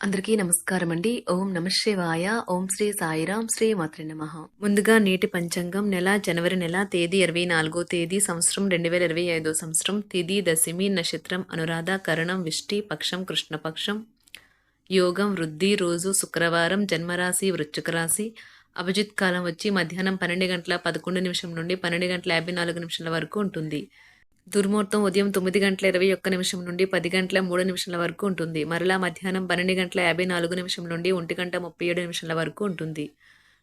అందరికీ నమస్కారం అండి ఓం నమశివాయ ఓం శ్రీ సాయిరాం. శ్రీ మాత్రి నమ. ముందుగా నేటి పంచాంగం. నెల జనవరి నెల తేదీ ఇరవై నాలుగో తేదీ సంవత్సరం రెండు వేల ఇరవై ఐదో సంవత్సరం తిది దశమి నక్షత్రం అనురాధ కరణం విష్టి పక్షం కృష్ణపక్షం యోగం వృద్ధి రోజు శుక్రవారం జన్మరాశి వృశ్చిక రాశి అభిజిత్ కాలం వచ్చి మధ్యాహ్నం పన్నెండు గంటల పదకొండు నిమిషం నుండి పన్నెండు గంటల యాభై నాలుగు నిమిషాల వరకు ఉంటుంది. దుర్ముహూర్తం ఉదయం తొమ్మిది గంటల ఇరవై ఒక్క నిమిషం నుండి పది గంటల మూడు నిమిషాల వరకు ఉంటుంది. మరలా మధ్యాహ్నం పన్నెండు గంటల యాభై నాలుగు నిమిషం నుండి ఒంటి గంట ముప్పై ఏడు నిమిషాల వరకు ఉంటుంది.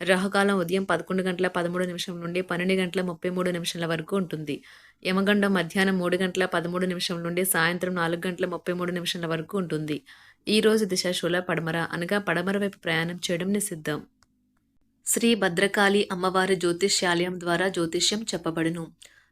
రాహుకాలం ఉదయం పదకొండు గంటల పదమూడు నిమిషం నుండి పన్నెండు గంటల ముప్పై మూడు నిమిషాల వరకు ఉంటుంది. యమగండం మధ్యాహ్నం మూడు గంటల పదమూడు నిమిషం నుండి సాయంత్రం నాలుగు గంటల ముప్పై మూడు నిమిషాల వరకు ఉంటుంది. ఈ రోజు దిశాశూల పడమర అనగా పడమర వైపు ప్రయాణం చేయడం నిషిద్ధం. శ్రీ భద్రకాళి అమ్మవారి జ్యోతిష్యాలయం ద్వారా జ్యోతిష్యం చెప్పబడును.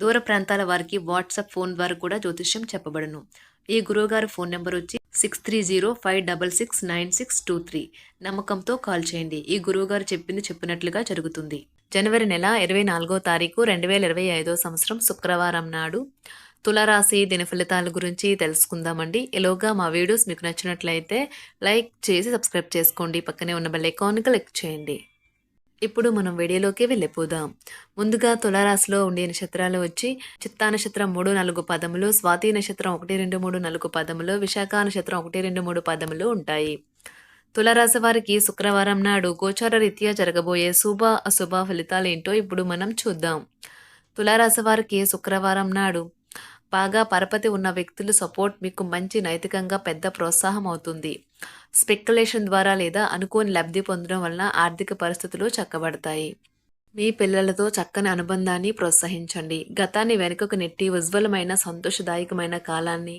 దూర ప్రాంతాల వారికి వాట్సాప్ ఫోన్ ద్వారా కూడా జ్యోతిష్యం చెప్పబడును. ఈ గురువుగారు ఫోన్ నెంబర్ వచ్చి six three zero five double six nine six two three నమ్మకంతో కాల్ చేయండి. ఈ గురువుగారు చెప్పింది చెప్పినట్లుగా జరుగుతుంది. జనవరి నెల ఇరవై నాలుగో తారీఖు రెండు వేల ఇరవై ఐదో సంవత్సరం శుక్రవారం నాడు తులరాశి దిన ఫలితాల గురించి తెలుసుకుందామండి. ఎలోగా మా వీడియోస్ మీకు నచ్చినట్లయితే లైక్ చేసి సబ్స్క్రైబ్ చేసుకోండి. పక్కనే ఉన్న బెల్ ఐకాన్ క్లిక్ చేయండి. ఇప్పుడు మనం వీడియోలోకి వెళ్ళిపోదాం. ముందుగా తులారాశిలో ఉండే నక్షత్రాలు వచ్చి చిత్తా నక్షత్రం మూడు నాలుగు పదములు స్వాతి నక్షత్రం ఒకటి రెండు మూడు నాలుగు పదములు విశాఖ నక్షత్రం ఒకటి రెండు మూడు పదములు ఉంటాయి. తులారాశి వారికి శుక్రవారం నాడు గోచార రీత్యా జరగబోయే శుభ అశుభ ఫలితాలు ఏంటో ఇప్పుడు మనం చూద్దాం. తులారాశి వారికి శుక్రవారం నాడు బాగా పరపతి ఉన్న వ్యక్తులు సపోర్ట్ మీకు మంచి నైతికంగా పెద్ద ప్రోత్సాహం అవుతుంది. స్పెక్యులేషన్ ద్వారా లేదా అనుకోని లబ్ధి పొందడం వలన ఆర్థిక పరిస్థితులు చక్కబడతాయి. మీ పిల్లలతో చక్కని అనుబంధాన్ని ప్రోత్సహించండి. గతాన్ని వెనుకకు నెట్టి ఉజ్వలమైన సంతోషదాయకమైన కాలాన్ని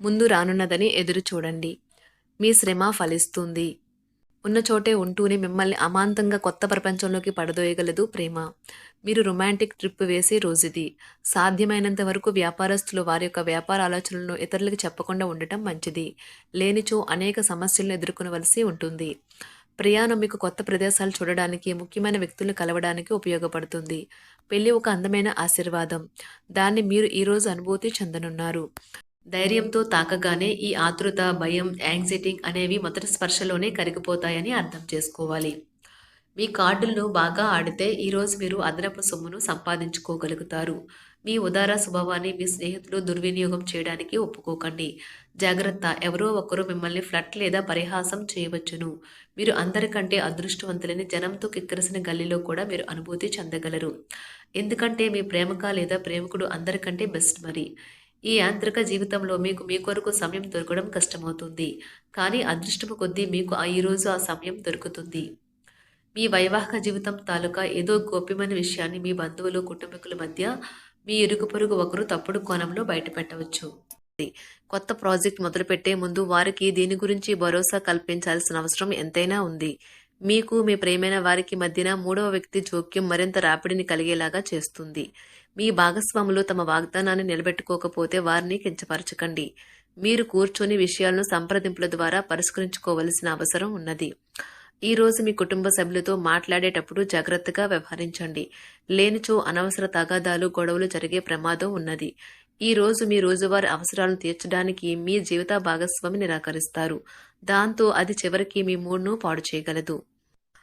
ముందు రానున్నదని ఎదురు చూడండి మీ శ్రమ ఫలిస్తుంది. ఉన్న చోటే ఉంటూనే మిమ్మల్ని అమాంతంగా కొత్త ప్రపంచంలోకి పడదోయగలదు ప్రేమ. మీరు రొమాంటిక్ ట్రిప్ వేసే రోజుది. సాధ్యమైనంత వరకు వ్యాపారస్తులు వారి యొక్క వ్యాపార ఆలోచనలను ఇతరులకు చెప్పకుండా ఉండటం మంచిది. లేనిచో అనేక సమస్యలను ఎదుర్కొనవలసి ఉంటుంది. ప్రయాణం మీకు కొత్త ప్రదేశాలు చూడడానికి ముఖ్యమైన వ్యక్తులను కలవడానికి ఉపయోగపడుతుంది. పెళ్ళి ఒక అందమైన ఆశీర్వాదం. దాన్ని మీరు ఈరోజు అనుభూతి చెందనున్నారు. ధైర్యంతో తాకగానే ఈ ఆతృత భయం యాంగ్జైటీ అనేవి మొదటి స్పర్శలోనే కరిగిపోతాయని అర్థం చేసుకోవాలి. మీ కార్డులను బాగా ఆడితే ఈరోజు మీరు అదనపు సొమ్మును సంపాదించుకోగలుగుతారు. మీ ఉదార స్వభావాన్ని మీ స్నేహితులు దుర్వినియోగం చేయడానికి ఒప్పుకోకండి. జాగ్రత్త ఎవరో ఒకరు మిమ్మల్ని ఫ్లట్ లేదా పరిహాసం చేయవచ్చును. మీరు అందరికంటే అదృష్టవంతులని జనంతో కిక్కరిసిన గల్లీలో కూడా మీరు అనుభూతి చెందగలరు. ఎందుకంటే మీ ప్రేమక లేదా ప్రేమికుడు అందరికంటే బెస్ట్ మరి. ఈ యాంత్రిక జీవితంలో మీకు మీ కొరకు సమయం దొరకడం కష్టమవుతుంది. కానీ అదృష్టము కొద్దీ మీకు ఆ ఈరోజు ఆ సమయం దొరుకుతుంది. మీ వైవాహిక జీవితం తాలూకా ఏదో గోప్యమైన విషయాన్ని మీ బంధువులు కుటుంబీకుల మధ్య మీ ఇరుగు పొరుగు ఒకరు తప్పుడు కోణంలో బయటపెట్టవచ్చు. కొత్త ప్రాజెక్ట్ మొదలుపెట్టే ముందు వారికి దీని గురించి భరోసా కల్పించాల్సిన అవసరం ఎంతైనా ఉంది. మీకు మీ ప్రేమైన వారికి మధ్యన మూడవ వ్యక్తి జోక్యం మరింత రాపిడిని కలిగేలాగా చేస్తుంది. మీ భాగస్వాములు తమ వాగ్దానాన్ని నిలబెట్టుకోకపోతే వారిని కించపరచకండి. మీరు కూర్చొని విషయాలను సంప్రదింపుల ద్వారా పరిష్కరించుకోవలసిన అవసరం ఉన్నది. ఈ రోజు మీ కుటుంబ సభ్యులతో మాట్లాడేటప్పుడు జాగ్రత్తగా వ్యవహరించండి. లేనిచో అనవసర తగాదాలు గొడవలు జరిగే ప్రమాదం ఉన్నది. ఈ రోజు మీ రోజువారి అవసరాలను తీర్చడానికి మీ జీవిత భాగస్వామి నిరాకరిస్తారు. దాంతో అది చివరికి మీ మూడ్ను పాడు చేయగలదు.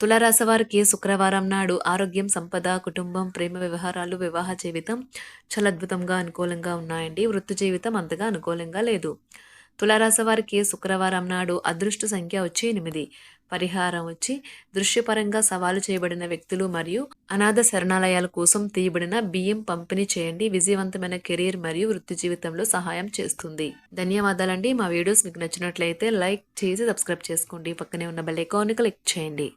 తులారాశివారికి శుక్రవారం నాడు ఆరోగ్యం సంపద కుటుంబం ప్రేమ వ్యవహారాలు వివాహ జీవితం చాలా అద్భుతంగా అనుకూలంగా ఉన్నాయండి. వృత్తి జీవితం అంతగా అనుకూలంగా లేదు. తులారాశివారికి శుక్రవారం నాడు అదృష్ట సంఖ్య వచ్చి ఎనిమిది. పరిహారం వచ్చి దృశ్యపరంగా సవాలు చేయబడిన వ్యక్తులు మరియు అనాథ శరణాలయాల కోసం తీయబడిన బియ్యం పంపిణీ చేయండి. విజయవంతమైన కెరీర్ మరియు వృత్తి జీవితంలో సహాయం చేస్తుంది. ధన్యవాదాలండి. మా వీడియోస్ మీకు నచ్చినట్లయితే లైక్ చేసి సబ్స్క్రైబ్ చేసుకోండి. పక్కనే ఉన్న బెల్ ఐకాన్ క్లిక్ చేయండి.